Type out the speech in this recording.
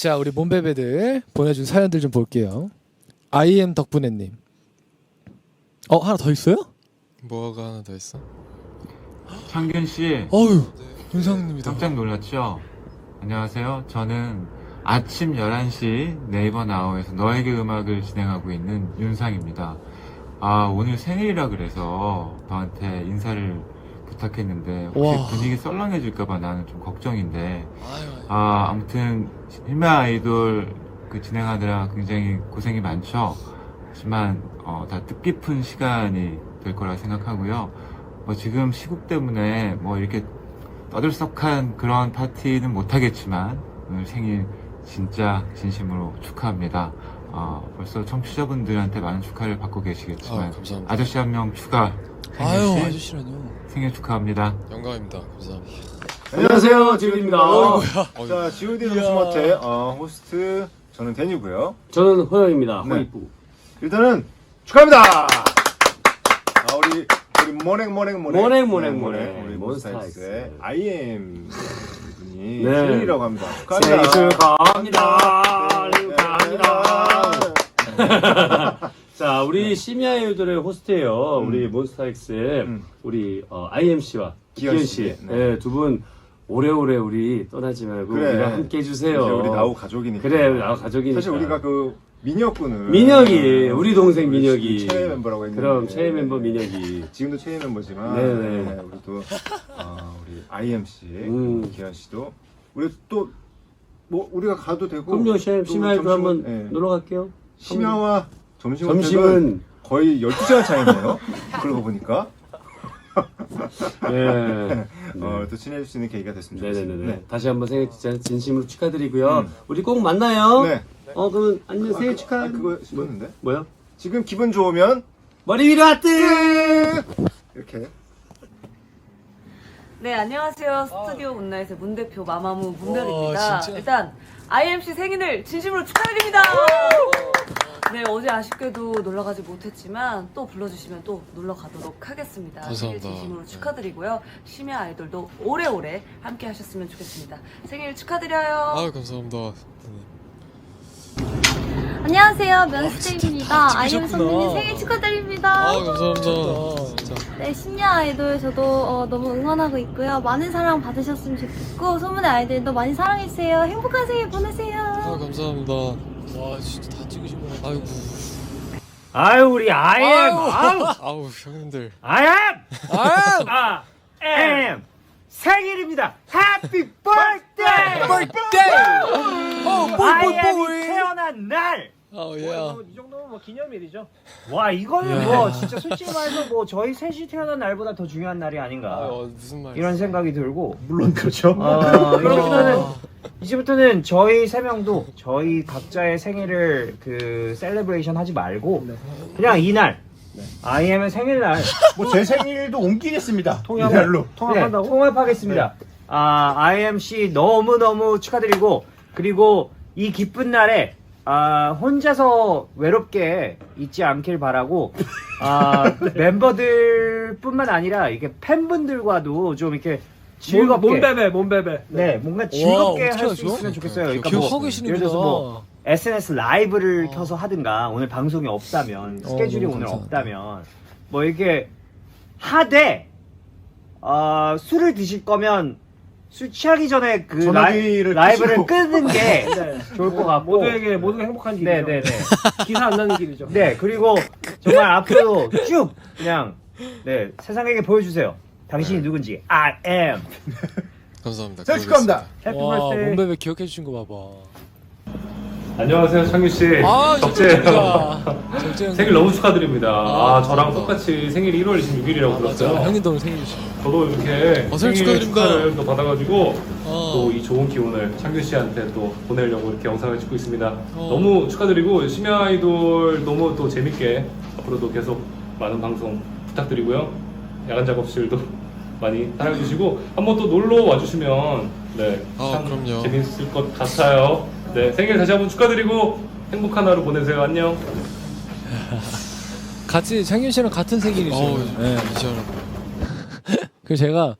자, 우리 몸베베들 보내준 사연들 좀 볼게요. IM 덕분에님. 어 하나 더 있어요? 뭐가 하나 더 있어? 창균 씨 어유 윤상님이다. 깜짝 놀랐죠? 안녕하세요. 저는 아침 11시 네이버 나우에서 너에게 음악을 진행하고 있는 윤상입니다. 아, 오늘 생일이라 그래서 너한테 인사를 부탁했는데 혹시 와. 분위기 썰렁해질까봐 나는 좀 걱정인데 아유, 아, 아무튼 힐메 아이돌 그 진행하느라 굉장히 고생이 많죠. 하지만 어, 다 뜻깊은 시간이 될 거라 생각하고요. 뭐 지금 시국 때문에 뭐 이렇게 떠들썩한 그런 파티는 못 하겠지만 오늘 생일 진짜 진심으로 축하합니다. 어, 벌써 청취자분들한테 많은 축하를 받고 계시겠지만 아, 감사합니다. 아저씨 한 명 추가 아유 아저씨라뇨. 생일 축하합니다. 영광입니다. 감사합니다. 안녕하세요, 지훈입니다. 자, G.O.D. 노스마트의 어, 호스트 저는 데니고요. 저는 호영입니다. 네. 호이프. 일단은 축하합니다. 아, 우리 우리 모넥 모넥 모넥 모넥, 모넥, 모넥. 우리 몬스타엑스. 몬스타엑스의 IM 분이 네. 생일이라고 합니다. 생일 축하합니다. 축하합니다. 네, 축하합니다. 네. 자, 우리 심야이들의 호스트예요. 음. 우리 몬스타엑스의 음. 우리 어, IMC와 기현 기현 씨. 씨, 네. 네, 두 분 오래오래 우리 떠나지 말고 그래. 우리랑 함께 해 주세요. 이제 우리 나우 가족이니까. 그래, 나우 가족이니까. 사실 우리가 그 민혁군은 민혁이, 우리 동생 우리 민혁이. 최애 멤버라고 했는데 그럼 최애 멤버 민혁이. 지금도 최애 멤버지만 네네. 네, 우리 또 어, 우리 IM 씨, 음. 기현 씨도 우리 또 뭐 우리가 가도 되고 그럼요, 심- 또 심야이도 점심은- 한번 예. 놀러 갈게요. 심야와 점심 점심은 거의 12시간 차이네요. 그러고 보니까 예. 어, 또 친해질 수 있는 계기가 됐으면 좋겠습니다. 네네 네. 다시 한번 생일 진짜 진심으로 축하드리고요. 음. 우리 꼭 만나요. 네. 어 그러면 안녕 생일 축하. 아, 그거 씹었는데? 뭐요? 지금 기분 좋으면 머리 위로 하트. 이렇게 네, 안녕하세요. 스튜디오 문나잇의 문 대표 마마무 문별입니다. 일단 IMC 생일을 진심으로 축하드립니다. 네, 어제 아쉽게도 놀러 가지 못했지만 또 불러주시면 또 놀러 가도록 하겠습니다. 생일 감사합니다. 진심으로 네. 축하드리고요. 심야 아이돌도 오래오래 함께 하셨으면 좋겠습니다. 생일 축하드려요. 아, 감사합니다. 안녕하세요 면스테이입니다 다 아이엠 찍으셨구나. 선배님 생일 축하드립니다 아, 감사합니다. 네 심야 아이돌 저도 어, 너무 응원하고 있고요 많은 사랑 받으셨으면 좋겠고 소문의 아이들도 많이 사랑해주세요 행복한 생일 아, 보내세요 감사합니다. 와 진짜 다 찍으신 거네. 아이고. 아유 우리 아이엠. 아유 아우, 형님들. 아이엠. 아 아엠 생일입니다. 해피 birthday. birthday. 어 아이엠이 태어난 날. 아우, 예. 뭐, 이 정도면 뭐 기념일이죠. 와 이거는 야. 뭐 진짜 솔직히 말해서 뭐 저희 셋이 태어난 날보다 더 중요한 날이 아닌가 아, 어, 무슨 말. 이런 생각이 들고 물론 그렇죠. 어, 이제부터는 이제부터는 저희 세 명도 저희 각자의 생일을 그 셀레브레이션 하지 말고 그냥 이날 아이엠의 생일날 뭐 제 생일도 옮기겠습니다. 통합 이날로. 통합한다고? 네, 통합하겠습니다. 아 IMC 너무 너무 축하드리고 그리고 이 기쁜 날에 아 혼자서 외롭게 있지 않길 바라고 아 멤버들뿐만 아니라 이게 팬분들과도 좀 이렇게 즐겁게 몸베베 몸베베 네 뭔가 즐겁게 어떻게 할수 하죠? 있으면 좋겠어요. 그러니까 기억하고 뭐 계시는구나. 예를 들어서 뭐 SNS 라이브를 켜서 하든가 오늘 방송이 없다면 어, 스케줄이 너무 오늘 감사하다. 없다면 뭐 이렇게 하되 어, 술을 드실 거면 술 취하기 전에 그 전화기를 라이, 라이브를 끄시고. 끄는 게 네. 좋을 것 같고 모두에게 모두가 행복한 길이죠. 네네네 기사 안 나는 길이죠. 네 그리고 정말 앞으로도 쭉 그냥 네 세상에게 보여주세요 당신이 누군지 I am 감사합니다. 생일 축하합니다. 해피 와 몸베베 기억해 주신 거 봐봐. 안녕하세요, 창규 씨. 아 적재예 요. 적재 생일 너무 축하드립니다. 아, 아, 저랑 감사합니다. 똑같이 생일 1월 26일이라고 맞아. 들었어요. 형님도 오늘 생일이시. 저도 이렇게 어, 생일 축하드립니다. 축하를 또 받아가지고 어. 또 이 좋은 기운을 창규 씨한테 또 보내려고 이렇게 영상을 찍고 있습니다. 어. 너무 축하드리고 심야 아이돌 너무 또 재밌게 앞으로도 계속 많은 방송 부탁드리고요. 야간 작업실도 많이 따라주시고 한번 또 놀러 와주시면 네, 아, 참 그럼요. 재밌을 것 같아요. 네, 생일 다시 한번 축하드리고 행복한 하루 보내세요. 안녕. 같이 창균 씨랑 같은 생일이죠. 어우, 네. 그 제가